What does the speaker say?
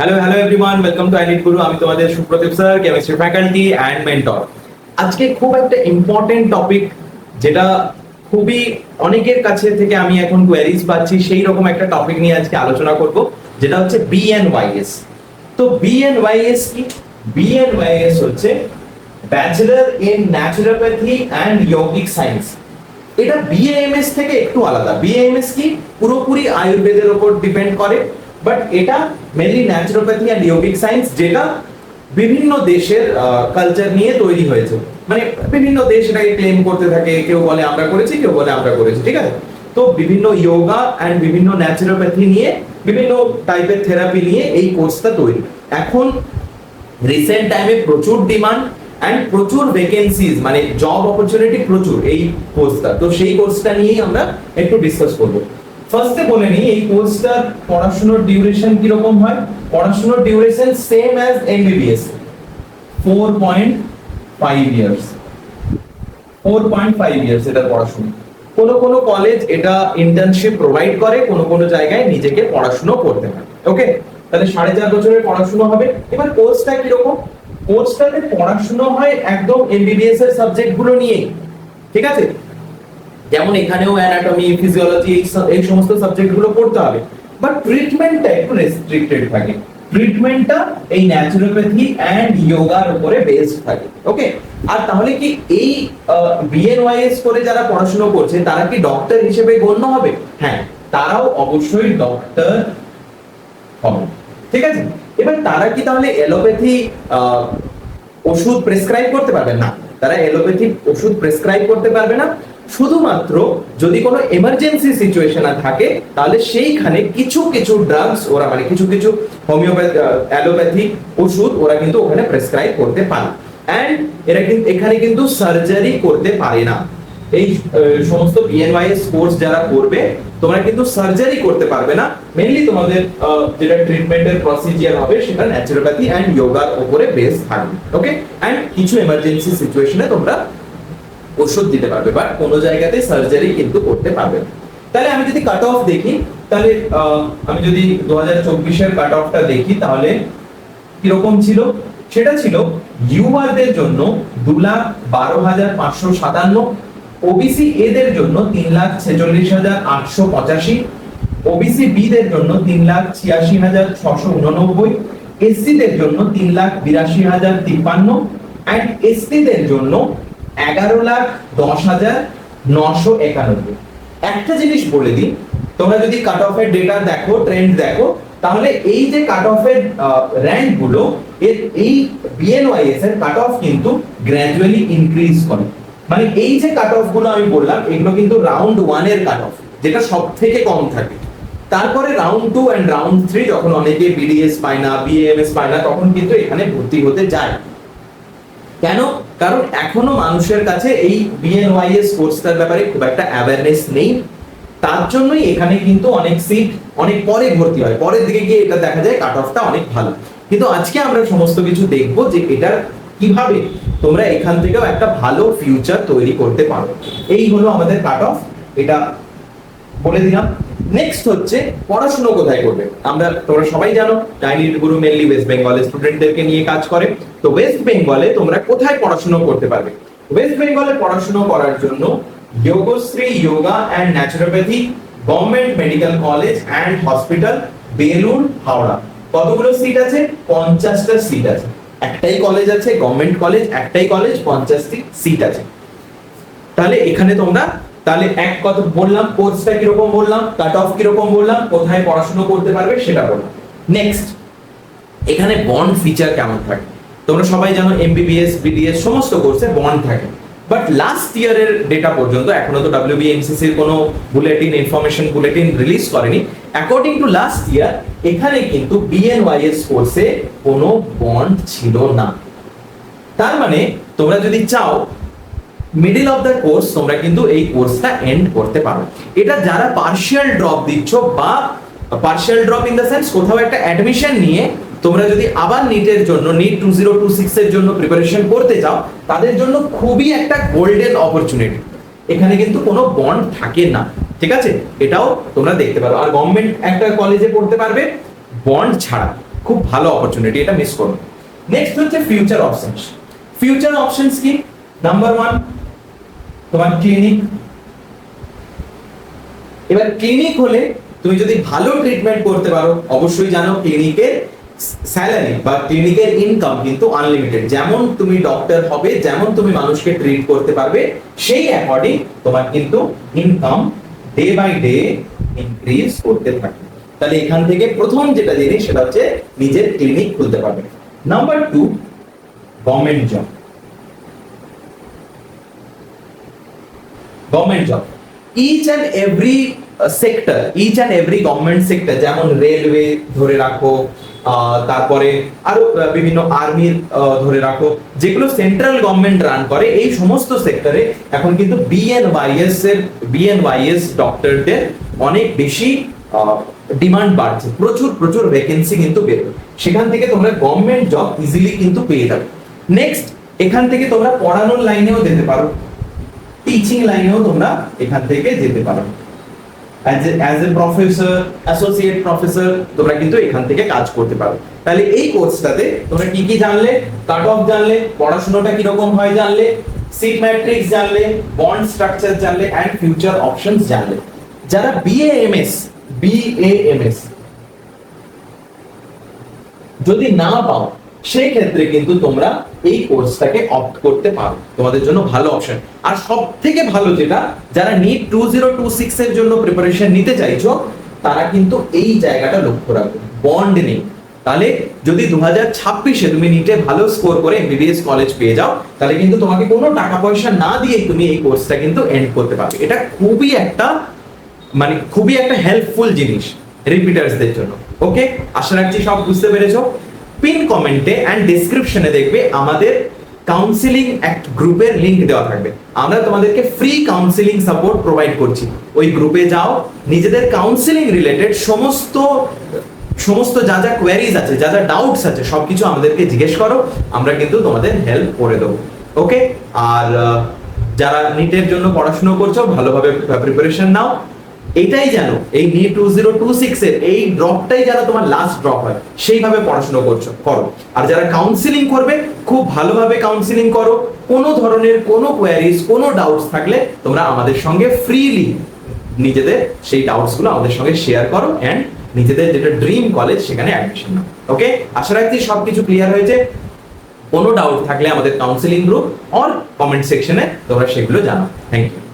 Hello hello everyone welcome to আইনিট গুরু আমি তোমাদের Supradip sir chemistry faculty and mentor আজকে খুব একটা ইম্পর্টেন্ট টপিক যেটা খুবই অনেকের কাছে থেকে আমি এখন কোয়ারিজ পাচ্ছি, সেই রকম একটা টপিক নিয়ে আজকে আলোচনা করব, যেটা হচ্ছে বিএনওয়াইএস তো বিএনওয়াইএস কি? বিএনওয়াইএস হচ্ছে bachelor in naturopathy and yogic science এটা বিএএমএস থেকে একটু আলাদা। বিএএমএস কি? পুরোপুরি আয়ুর্বেদের উপর ডিপেন্ড করে বাট এটা mainly naturopathy and yogic science যেটা বিভিন্ন দেশের কালচার নিয়ে তৈরি হয়েছে। মানে বিভিন্ন দেশ এটাকে ক্লেম করতে থাকে, কেউ বলে আমরা করেছি, কেউ বলে আমরা করেছি, ঠিক আছে? তো বিভিন্ন যোগা অ্যান্ড বিভিন্ন ন্যাচুরোপ্যাথি নিয়ে, বিভিন্ন টাইপের থেরাপি নিয়ে এই কোর্সটা তৈরি। এখন রিসেন্ট টাইমে প্রচুর ডিমান্ড অ্যান্ড প্রচুর ভ্যাকেন্সিজ মানে জব অপরচুনিটি প্রচুর এই কোর্সটা তো সেই কোর্সটা নিয়েই আমরা একটু ডিসকাস করব। ফার্স্টে বলে নিই, এই কোর্সটার পড়াশোনার ডিউরেশন কি রকম হয়? পড়াশোনার duration same as MBBS 4.5 years 4.5 years এটা পড়াশোনা। কোনো কোনো কলেজ এটা ইন্টার্নশিপ প্রোভাইড করে, কোনো কোনো জায়গায় নিজেকে পড়াশোনা করতে হয় ওকে তাহলে সাড়ে চার বছরের পড়াশোনা হবে। এবার কোর্সটা কীরকম? কোর্সটাতে পড়াশোনা হয় একদম এমবিবিএস এর সাবজেক্টগুলো নিয়েই। ঠিক আছে? যেমন এখানেও অ্যানাটমি ফিজিওলজি এই সমস্ত সাবজেক্টগুলো পড়তে হবে। বাট ট্রিটমেন্টটা একটু রেস্ট্রিক্টেড থাকে। ট্রিটমেন্টটা এই ন্যাচুরোপ্যাথি অ্যান্ড যোগার উপরে বেসড থাকে। ওকে আর তাহলে কি এই বিএনওয়াইএস করে যারা পড়াশোনা করছে, তারা কি ডক্টর হিসেবে গণ্য হবে? হ্যাঁ তারাও অবশ্যই ডক্টর হবে। ঠিক আছে? এবার তারা কি তাহলে এলোপ্যাথি ওষুধ প্রেসক্রাইব করতে পারবে? না। তারা এলোপ্যাথি ওষুধ প্রেসক্রাইব করতে পারবে না। শুধুমাত্র যদি কোনো এমার্জেন্সি সিচুয়েশন থাকে, তাহলে সেইখানে কিছু কিছু ড্রাগস ওরা মানে কিছু কিছু হোমিওপ্যাথি অ্যালোপ্যাথি ওষুধ ওরা কিন্তু ওখানে প্রেসক্রাইব করতে পারে। অ্যান্ড এরা কিন্তু এখানে কিন্তু সার্জারি করতে পারে না। এই সমস্ত বিএনওয়াইএস কোর্স যারা করবে, তোমরা কিন্তু সার্জারি করতে পারবে না। মেইনলি তোমাদের যেটা ট্রিটমেন্টের প্রসিজিয়ার হবে, সেটা ন্যাচুরোপ্যাথি অ্যান্ড যোগার উপরে বেস থাকবে। ওকে অ্যান্ড কিছু এমার্জেন্সি সিচুয়েশনে তোমরা ওষুধ দিতে পারবে বাট কোনো জায়গাতে সার্জারি কিন্তু করতে পারবে। তাহলে আমি যদি কাট অফ দেখি, তাহলে আমি যদি দু হাজার চব্বিশের কাট অফটা দেখি, তাহলে কীরকম ছিল? সেটা ছিল ইউআরদের জন্য দু লাখ বারো হাজার পাঁচশো সাতান্ন ওবিসি এদের জন্য তিন লাখ ছেচল্লিশ হাজার আটশো পঁচাশি ওবিসি বিদের জন্য তিন লাখ ছিয়াশি হাজার ছশো উননব্বই এসসিদের জন্য তিন লাখ বিরাশি হাজার তিপ্পান্ন অ্যান্ড এসটিদের জন্য এগারো লাখ দশ হাজার নশো একানব্বই। একটা জিনিস বলে দিই, তোমরা যদি কাট অফের ডেটা দেখো ট্রেন্ড দেখো, তাহলে এই যে কাট অফের র্যাঙ্কগুলো, এর এই বিএনওয়াইএস এর কাট অফ কিন্তু গ্র্যাজুয়ালি ইনক্রিজ করে। মানে এই যে কাট অফগুলো আমি বললাম, এগুলো কিন্তু রাউন্ড ওয়ানের কাট অফ যেটা সব থেকে কম থাকে। তারপরে round two and round three যখন অনেকে বিডিএস পায় না বিএমএস পায় না, তখন কিন্তু এখানে ভর্তি হতে যায়। কেন? কারণ এখনও মানুষের কাছে এই বিএনওয়াইএস কোর্সটার ব্যাপারে খুব একটা অ্যাওয়ারনেস নেই। তার জন্যই এখানে কিন্তু অনেক সিট অনেক পরে ভর্তি হয়। পরের দিকে গিয়ে এটা দেখা যায় কাট অফটা অনেক ভালো। কিন্তু আজকে আমরা সমস্ত কিছু দেখব যে এটার কীভাবে তোমরা এখান থেকেও একটা ভালো ফিউচার তৈরি করতে পারো। এই হলো আমাদের কাট অফ এটা বলে দিলাম। নেক্সট হচ্ছে পড়াশোনা কোথায় করবে? আমরা, তোমরা সবাই জানো ডাইনিট গুরু মেনলি ওয়েস্ট বেঙ্গলের স্টুডেন্টদেরকে নিয়ে কাজ করে। তো ওয়েস্ট বেঙ্গলে তোমরা কোথায় পড়াশোনা করতে পারবে? ওয়েস্ট বেঙ্গলে পড়াশোনা করার জন্য Yogashree yoga and naturopathy government medical college and hospital Belur Howrah কতগুলো সিট আছে? পঞ্চাশটা সিট আছে। একটাই কলেজ আছে গভর্নমেন্ট কলেজ একটাই কলেজ পঞ্চাশটি সিট আছে। তাহলে এখানে তোমরা তাহলে এক কথা বললাম কোর্সটা কীরকম বললাম কাট অফ কীরকম বললাম, কোথায় পড়াশোনা করতে পারবে সেটা বললাম। নেক্সট এখানে বন্ড ফিচার কেমন থাকে? তোমরা সবাই জানো এমবিবিএস বিডিএস সমস্ত কোর্সে বন্ড থাকে। বাট লাস্ট ইয়ারের ডেটা পর্যন্ত, এখনও তো ডাব্লিউবিএমসিসি এর কোনো বুলেটিন ইনফরমেশন বুলেটিন রিলিজ করেনি। অ্যাকর্ডিং টু লাস্ট ইয়ার এখানে কিন্তু বিএনওয়াইএস কোর্সে কোনো বন্ড ছিল না। তার মানে তোমরা যদি চাও মিডিল অফ দ্য কোর্স তোমরা কিন্তু এই কোর্সটা এন্ড করতে পারো। এটা যারা পার্শিয়াল ড্রপ দিচ্ছ বা partial drop in the sense কোথাও একটা অ্যাডমিশন নিয়ে তোমরা যদি আবার নিটের জন্য NEET two zero two six এর জন্য প্রিপারেশন করতে চাও তাদের জন্য খুবই একটা গোল্ডেন অপরচুনিটি এখানে কিন্তু কোনো বন্ড থাকে না, ঠিক আছে? এটাও তোমরা দেখতে পারো। আর গভর্নমেন্ট একটা কলেজে পড়তে পারবে বন্ড ছাড়া। খুব ভালো অপরচুনিটি এটা মিস করো। নেক্সট হচ্ছে ফিউচার অপশনস ফিউচার অপশনস কি? নাম্বার ওয়ান তোমার ক্লিনিক এবার ক্লিনিক হলে তুমি যদি ভালো ট্রিটমেন্ট করতে পারো, অবশ্যই জানো ক্লিনিকের স্যালারি বা ক্লিনিকের ইনকাম কিন্তু আনলিমিটেড যেমন তুমি ডক্টর হবে, যেমন তুমি মানুষকে ট্রিট করতে পারবে, সেই অ্যাকর্ডিং তোমার কিন্তু income day by day increase করতে থাকবে। তাহলে এখান থেকে প্রথম যেটা জিনিস সেটা হচ্ছে নিজের ক্লিনিক খুলতে পারবে। Number two government job government job each and every sector each and every government sector যেমন রেলওয়ে ধরে রাখো তারপরে আরও বিভিন্ন আর্মির ধরে রাখো, যেগুলো সেন্ট্রাল গভর্নমেন্ট রান করে, এই সমস্ত সেক্টরে এখন কিন্তু বিএনওয়াইএস এর বিএনওয়াইএস ডক্টরদের অনেক বেশি ডিমান্ড বাড়ছে। প্রচুর প্রচুর ভ্যাকেন্সি কিন্তু বেরোবে সেখান থেকে তোমরা গভর্নমেন্ট জব ইজিলি কিন্তু পেয়ে যাবে। নেক্সট এখান থেকে তোমরা পড়ানোর লাইনেও যেতে পারো। টিচিং লাইনেও তোমরা এখান থেকে যেতে পারো। As a professor associate professor তোমরা কিন্তু এখান থেকে কাজ করতে পারো। তাহলে এই কোর্সটাতে তোমরা কি কি জানলে? কাট অফ জানলে, পড়াশোনাটা কীরকম হয় জানলে সিট ম্যাট্রিক্স জানলে বন্ড স্ট্রাকচার জানলে অ্যান্ড ফিউচার অপশনস জানলে। যারা বিএএমএস বিএএমএস যদি না পাও সেই ক্ষেত্রে কিন্তু তোমরা এই কোর্সটাকে অপ্ট করতে পারো। তোমাদের জন্য ভালো অপশন আর সব থেকে ভালো যেটা, যারা NEET two zero two six এর জন্য প্রিপারেশন নিতে চাইছো, তারা কিন্তু এই জায়গাটা লক্ষ্য রাখবে বন্ড নেই। তাহলে যদি দু হাজার ছাব্বিশে তুমি নিটে ভালো স্কোর করে এমবিবিএস কলেজ পেয়ে যাও, তাহলে কিন্তু তোমাকে কোনো টাকা পয়সা না দিয়ে তুমি এই কোর্সটা কিন্তু এন্ড করতে পারবে। এটা খুবই একটা মানে খুবই একটা হেল্পফুল জিনিস রিপিটার্সদের জন্য। ওকে আশা রাখছি সব বুঝতে পেরেছ। পিন কমেন্টে অ্যান্ড ডেসক্রিপশনে দেখবে আমাদের কাউন্সিলিং এক গ্রুপের লিংক দেওয়া থাকবে। আমরা তোমাদেরকে ফ্রি কাউন্সিলিং সাপোর্ট প্রোভাইড করছি। ওই গ্রুপে যাও, নিজেদের কাউন্সিলিং রিলেটেড সমস্ত সমস্ত যা যা কোয়ারিজ আছে, যা যা ডাউটস আছে, সবকিছু আমাদেরকে জিজ্ঞেস করো, আমরা কিন্তু তোমাদের হেল্প করে দেবো। ওকে আর যারা নিটের জন্য পড়াশোনা করছ, ভালোভাবে প্রিপারেশন নাও। এটাই যেন এই নি টু জিরো টু সিক্স এর এই ড্রপটাই যেন তোমার লাস্ট ড্রপ হয়। সেইভাবে পড়াশোনা করছ, করো। আর যারা কাউন্সিলিং করবে, খুব ভালোভাবে কাউন্সিলিং করো। কোনো ধরনের কোনো কোয়ারিজ কোনো ডাউটস থাকলে তোমরা আমাদের সঙ্গে ফ্রিলি নিজেদের সেই ডাউটসগুলো আমাদের সঙ্গে শেয়ার করো অ্যান্ড নিজেদের যেটা ড্রিম কলেজ সেখানে অ্যাডমিশন ওকে আশা রাখছি সবকিছু ক্লিয়ার হয়েছে। কোনো ডাউট থাকলে আমাদের কাউন্সিলিং গ্রুপ অর কমেন্ট সেকশনে তোমরা সেগুলো জানাও। Thank you